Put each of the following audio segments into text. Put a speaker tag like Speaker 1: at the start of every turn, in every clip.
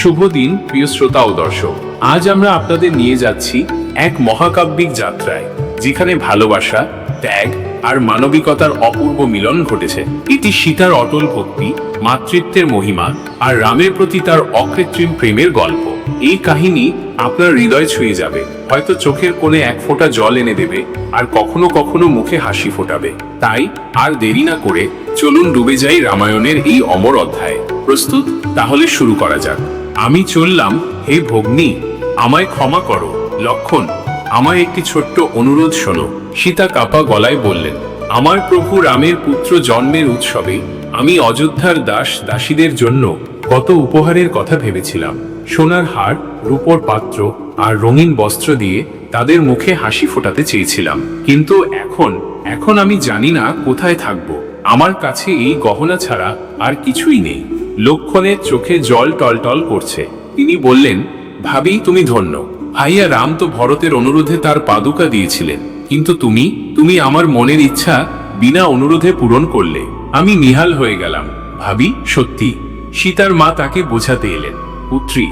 Speaker 1: শুভ দিন, প্রিয় শ্রোতা ও দর্শক। আজ আমরা আপনাদের নিয়ে যাচ্ছি এক মহাকাব্যিক যাত্রায়, যেখানে ভালোবাসা, ত্যাগ আর মানবিকতার অপূর্ব মিলন ঘটেছে। এটি সীতার অটল ভক্তি, মাতৃত্বের মহিমা আর রামের প্রতি তার অকৃত্রিম প্রেমের গল্প। এই কাহিনী আপনার হৃদয় ছুঁয়ে যাবে। হয়তো চোখের কোণে এক ফোঁটা জল এনে দেবে আর কখনো কখনো মুখে হাসি ফোটাবে। তাই আর দেরি না করে চলুন ডুবে যাই রামায়ণের এই অমর অধ্যায়। প্রস্তুত? তাহলে শুরু করা যাক। আমি চললাম, হে ভগ্নী, আমায় ক্ষমা করো। লক্ষণ, আমায় একটি ছোট্ট অনুরোধ শোনো। সীতা কাপা গলায় বললেন, আমার প্রভু রামের পুত্র জন্মের উৎসবে আমি অযোধ্যার দাস দাসীদের জন্য কত উপহারের কথা ভেবেছিলাম। সোনার হার, রূপোর পাত্র আর রঙিন বস্ত্র দিয়ে তাদের মুখে হাসি ফোটাতে চেয়েছিলাম। কিন্তু এখন এখন আমি জানি না কোথায় থাকব। আমার কাছে এই গহনা ছাড়া আর কিছুই নেই। লক্ষণের চোখে জল টলটল করছে। তিনি বললেন, ভাবি, তুমি ধন্য। ভাইয়া রাম তো ভরতের অনুরোধে তার পাদুকা দিয়েছিলেন। কিন্তু তুমি তুমি আমার মনের ইচ্ছা বিনা অনুরোধে পূরণ করলে। আমি নিহাল হয়ে গেলাম। ভাবি, সত্যি। সীতার মা তাকে বোঝাতে এলেন। পুত্রী,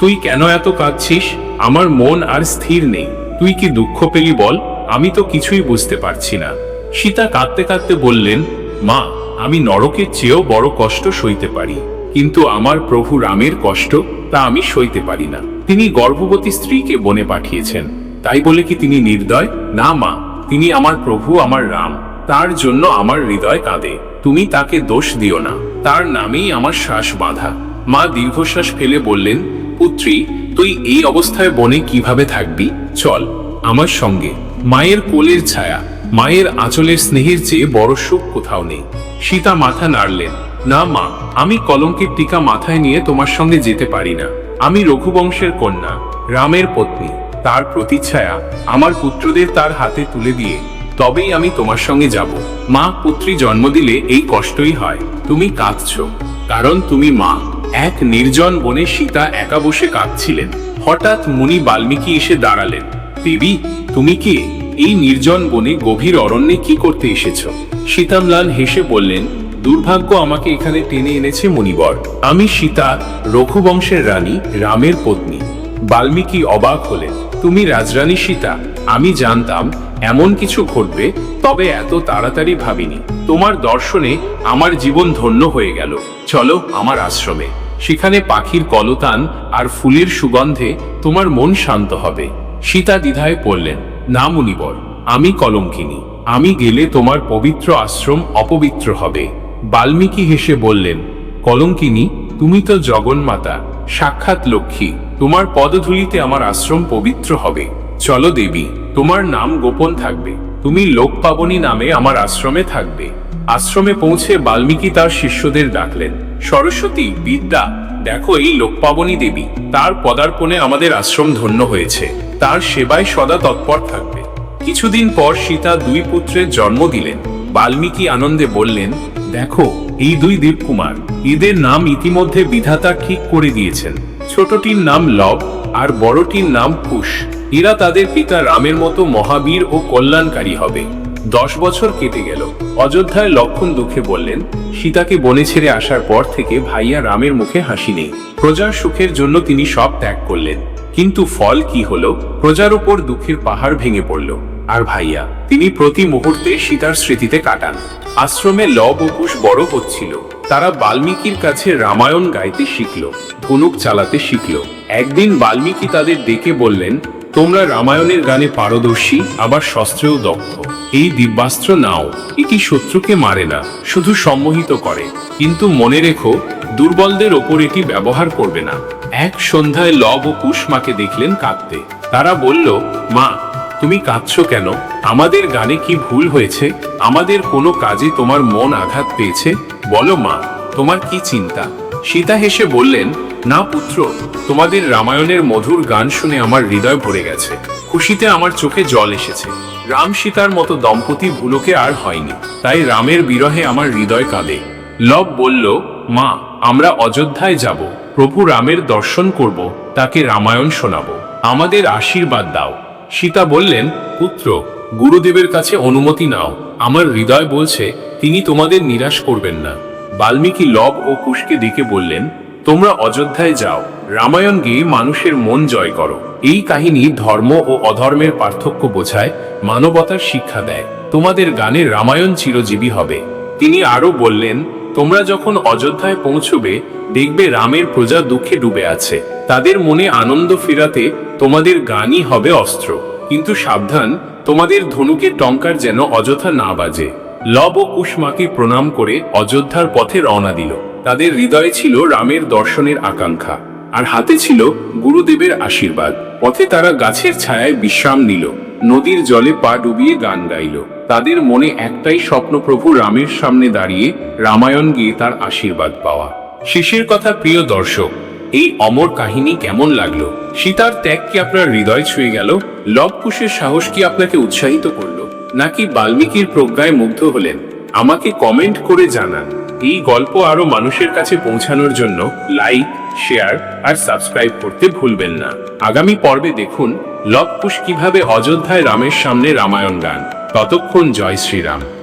Speaker 1: তুই কেন এত কাঁদছিস? আমার মন আর স্থির নেই। তুই কি দুঃখ পেলি বল? আমি তো কিছুই বুঝতে পারছি না। সীতা কাঁদতে কাঁদতে বললেন, মা, আমি নরকের চেয়েও বড় কষ্ট সইতে পারি। কিন্তু আমার প্রভু রামের কষ্ট তা আমি সইতে পারি না। তিনি গর্ভবতী স্ত্রীকে বনে পাঠিয়েছেন। তাই বলে কি তিনি নির্দয়? না, মা, তিনি আমার প্রভু, আমার রাম। তার জন্য আমার হৃদয় কাঁদে। তুমি তাকে দোষ দিও না। তার নামেই আমার শ্বাস বাঁধা। মা দীর্ঘশ্বাস ফেলে বললেন, পুত্রী, তুই এই অবস্থায় বনে কীভাবে থাকবি? চল, আমার সঙ্গে। মায়ের কোলের ছায়া। মায়ের আঁচলের স্নেহের চেয়ে বড় সুখ কোথাও নেই। সীতা মাথা নাড়লেন। না, মা, আমি কলঙ্কের টিকা মাথায় নিয়ে তোমার সঙ্গে যেতে পারি না। আমি রঘুবংশের কন্যা, রামের পত্নী। তার প্রতিচ্ছায়া আমার পুত্রদের তার হাতে তুলে দিয়ে তবেই আমি তোমার সঙ্গে যাব। মা, পুত্রী জন্ম দিলে এই কষ্টই হয়। তুমি কাঁদছ, কারণ তুমি মা। এক নির্জন বনে সীতা একা বসে কাঁদছিলেন। হঠাৎ মুনি বাল্মীকি এসে দাঁড়ালেন। দেবী, তুমি কি? এই নির্জন বনে গভীর অরণ্যে কি করতে এসেছ? সীতামলাল হেসে বললেন দুর্ভাগ্য আমাকে এখানে টেনে এনেছে মুনিবর আমি সীতা, রঘুবংশের রানী, রামের পত্নী। বাল্মীকি অবাক হলেন, তুমি রাজরানী সীতা, আমি জানতাম এমন কিছু ঘটবে, তবে এত তাড়াতাড়ি ভাবিনি। তোমার দর্শনে আমার জীবন ধন্য হয়ে গেল। চলো আমার আশ্রমে। সেখানে পাখির কলতান আর ফুলের সুগন্ধে তোমার মন শান্ত হবে। সীতা দ্বিধায় পড়লেন, না মুনিবর আমি কলঙ্কিনী। আমি গেলে তোমার পবিত্র আশ্রম অপবিত্র হবে। বাল্মীকি হেসে বললেন, কলঙ্কিনী, তুমি তো জগন্মাতা, সাক্ষাৎ লক্ষ্মী। তোমার পদধূলিতে আমার আশ্রম পবিত্র হবে। চলো দেবী, তোমার নাম গোপন থাকবে। তুমি লোকপাবনী নামে আমার আশ্রমে থাকবে। আশ্রমে পৌঁছে বাল্মীকি তার শিষ্যদের ডাকলেন, সরস্বতী, বিদ্যা, দেখো এই লোকপাবনী দেবী। তার পদার্পণে আমাদের আশ্রম ধন্য হয়েছে। তার সেবায় সদা তৎপর থাকবে। কিছুদিন পর সীতা দুই পুত্রের জন্ম দিলেন। বাল্মীকি আনন্দে বললেন, দেখো, এই দুই দেবকুমার, এদের নাম ইতিমধ্যে বিধাতা ঠিক করে দিয়েছেন। ছোটটির নাম লব আর বড়টির নাম কুশ। এরা তাদের পিতা রামের মতো মহাবীর ও কল্যাণকারী হবে। দশ বছর কেটে গেল। অযোধ্যায় লক্ষণ দুঃখে বললেন, সীতাকে বনে ছেড়ে আসার পর থেকে ভাইয়া রামের মুখে হাসি নেই। প্রজার সুখের জন্য তিনি সব ত্যাগ করলেন। কিন্তু ফল কি হলো? প্রজার উপর দুঃখের পাহাড় ভেঙে পড়ল। আর ভাইয়া, তিনি প্রতি মুহূর্তে সীতার স্মৃতিতে কাটান। আশ্রমে লব কুশ বড় হচ্ছিল। তারা বাল্মীকির কাছে রামায়ণ গাইতে শিখল, ধনুক চালাতে শিখল। একদিন বাল্মীকি তাদের ডেকে বললেন, তোমরা রামায়ণের গানে পারদর্শী, আবার শস্ত্রেও দক্ষ। এই দিব্যাস্ত্র নাও, এটি শত্রুকে মারে না, শুধু সম্মোহিত করে। কিন্তু মনে রেখো, দুর্বলদের ওপর এটি ব্যবহার করবে না। এক সন্ধ্যায় লব ও কুশ মাকে দেখলেন কাঁদতে। তারা বলল, মা তুমি কাঁদছো কেন? আমাদের গানে কি ভুল হয়েছে? আমাদের কোনো কাজে তোমার মন আঘাত পেয়েছে? বলো মা, তোমার কি চিন্তা? সীতা হেসে বললেন, না পুত্র, তোমাদের রামায়ণের মধুর গান শুনে আমার হৃদয় ভরে গেছে। খুশিতে আমার চোখে জল এসেছে। রাম সীতার মতো দম্পতি ভুলোকে আর হয়নি। তাই রামের বিরহে আমার হৃদয় কাঁদে। লব বলল, মা, আমরা অযোধ্যায় যাব। প্রভু রামের দর্শন করব, তাকে রামায়ণ শোনাবো। আমাদের আশীর্বাদ দাও। সীতা বললেন, পুত্র, গুরুদেবের কাছে অনুমতি নাও। আমার হৃদয় বলছে, তিনি তোমাদের নিরাশ করবেন না। বাল্মীকি লব ও কুশকে ডেকে বললেন, তোমরা অযোধ্যায় যাও। রামায়ণ গিয়ে মানুষের মন জয় করো। এই কাহিনী ধর্ম ও অধর্মের পার্থক্য বোঝায়, মানবতার শিক্ষা দেয়। তোমাদের গানে রামায়ণ চিরজীবী হবে। তিনি আরও বললেন তোমরা যখন অযোধ্যায় পৌঁছবে, দেখবে রামের প্রজা দুঃখে ডুবে আছে। তাদের মনে আনন্দ ফেরাতে তোমাদের গানই হবে অস্ত্র। কিন্তু সাবধান, তোমাদের ধনুকে টঙ্কার যেন অযথা না বাজে। লব কুষ্মাকে প্রণাম করে অযোধ্যার পথে রওনা দিল। তাদের হৃদয়ে ছিল রামের দর্শনের আকাঙ্ক্ষা। আর হাতে ছিল গুরুদেবের আশীর্বাদ। পথে তারা গাছের ছায়ায় বিশ্রাম নিল। নদীর জলে পা ডুবিয়ে গান গাইল। তাদের মনে একটাই স্বপ্ন প্রভু রামের সামনে দাঁড়িয়ে রামায়ণ গিয়ে তার আশীর্বাদ পাওয়া। শেষের কথা প্রিয় দর্শক, এই অমর কাহিনী কেমন লাগল? সীতার ত্যাগ কি আপনার হৃদয় ছুঁয়ে গেল? লবকুশের সাহস কি আপনাকে উৎসাহিত করল? নাকি বাল্মীকির প্রজ্ঞায় মুগ্ধ হলেন? আমাকে কমেন্ট করে জানান। এই গল্প আরও মানুষের কাছে পৌঁছানোর জন্য লাইক শেয়ার আর সাবস্ক্রাইব করতে ভুলবেন না। আগামী পর্বে দেখুন লবকুশ কীভাবে অযোধ্যায় রামের সামনে রামায়ণ গান। ততক্ষণ জয় শ্রীরাম।